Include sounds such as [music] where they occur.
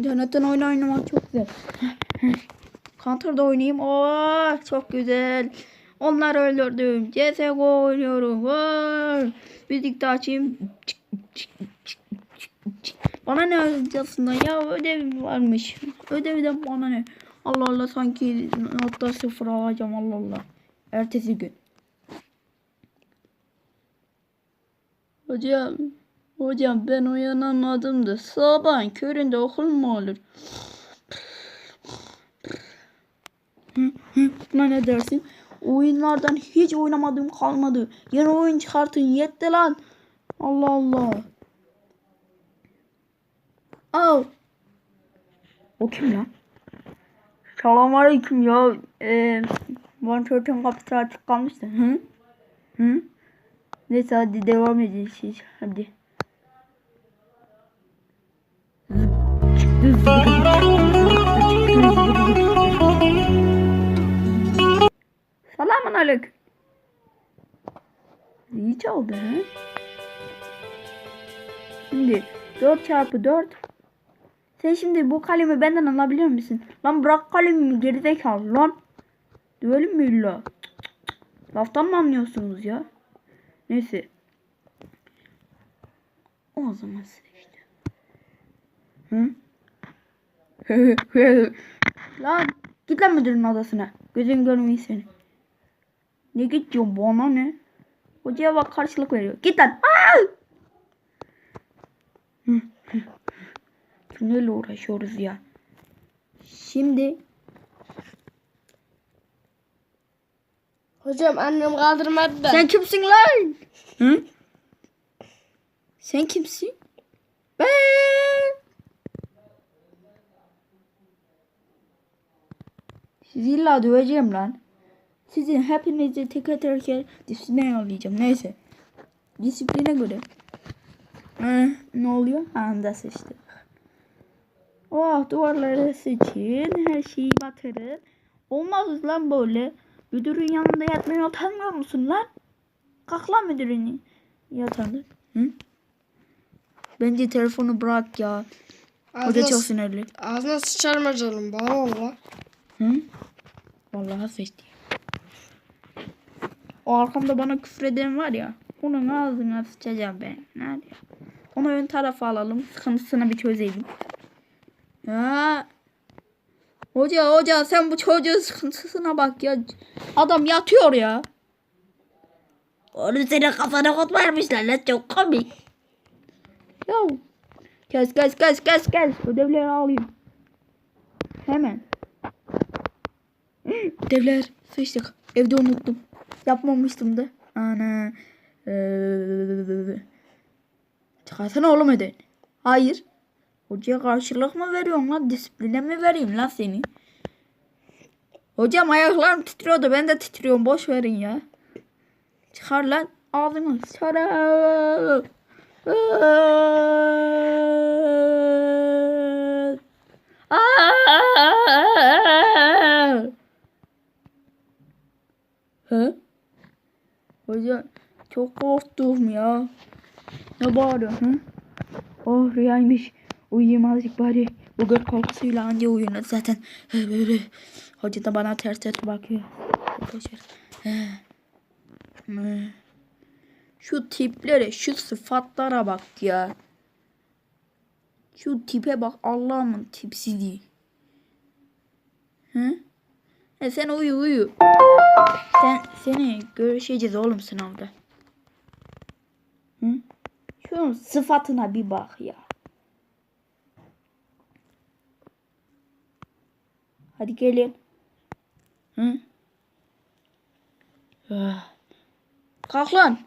İnternetten oyun oynamak çok güzel. Counter'da oynayayım. Oo, çok güzel. Onları öldürdüm. CSGO oynuyorum. Oo. Müzik de açayım. Bana ne ödeyeceğiz ya ödev varmış. Ödevden bana ne? Allah Allah sanki notta sıfır alacağım Allah Allah. Ertesi gün. Hocam, hocam ben uyanamadım da sabahın köründe okul mu olur? Buna ne dersin? Oyunlardan hiç oynamadığım kalmadı. Yeni oyun çıkartın yetti lan. Allah Allah. Al. O kim lan? Selamünaleyküm ya. Ee, Vantrot'un kapısı açık kalmıştı. Hı? Hı? Neyse hadi devam edin siz. Hadi. Selamun aleyküm. İyi çaldı ha? Şimdi 4 çarpı 4 sen şimdi bu kalemi benden alabilir misin? Lan bırak kalemimi gerizekalı lan. Dövelim mi illa? Laftan mı anlıyorsunuz ya? Neyse. O zaman işte. Hı? [laughs] lan git lan müdürün odasına. Gözün görmeyi seni. Ne gidiyorsun bana ne? Hocaya bak karşılık veriyor. Git lan. Neyle uğraşıyoruz ya? Şimdi Hocam annem kaldırmadı da. sen kimsin lan? Hı? Sen kimsin? Ben. Sizi illa döveceğim lan. Sizin hepinizi teker teker disipline yollayacağım. Neyse. Disipline göre. Hı, ne oluyor? Anda seçtim. Oh duvarları seçin. Her şeyi batırın. Olmaz lan böyle. Müdürün yanında yatmaya utanmıyor musun lan? Kalk lan müdürün yatağında. Hı? Bence telefonu bırak ya. O da Ağzına, çok sinirli. ağzına sıçarım hocam. Bana. Hı? Vallahi seçti. O arkamda bana küfür eden var ya. Onun ağzına sıçacağım ben. Nerede? Onu ön tarafa alalım. Sıkıntısını bir çözelim. Ya. Hoca hoca sen bu çocuğun sıkıntısına bak ya. Adam yatıyor ya. Onu senin kafana kod vermişler lan çok komik. Ya. Kes kes kes kes kes. Ödevleri alayım. Hemen. Ödevler. Sıçtık. Evde unuttum. Yapmamıştım da. Ana. Ee, çıkarsana oğlum ödev. Hayır. Hocaya karşılık mı veriyorsun lan? Disipline mi vereyim lan seni? Hocam ayaklarım titriyordu. Ben de titriyorum. Boş verin ya. Çıkar lan. Ağzını çıkar. He? Hocam çok korktum ya. Ne bağırıyorsun? Hı? Oh rüyaymış. Uyuyayım azıcık bari. Bu göz korkusuyla anca uyunur zaten. Böyle. Hoca da bana ters ters bakıyor. Arkadaşlar. Şu tiplere, şu sıfatlara bak ya. Şu tipe bak Allah'ımın tipsizliği. Hı? E sen uyu uyu. Sen seni görüşeceğiz oğlum sınavda. Hı? Şunun sıfatına bir bak ya. Hadi gelin. Hı? Ah. Kalk lan.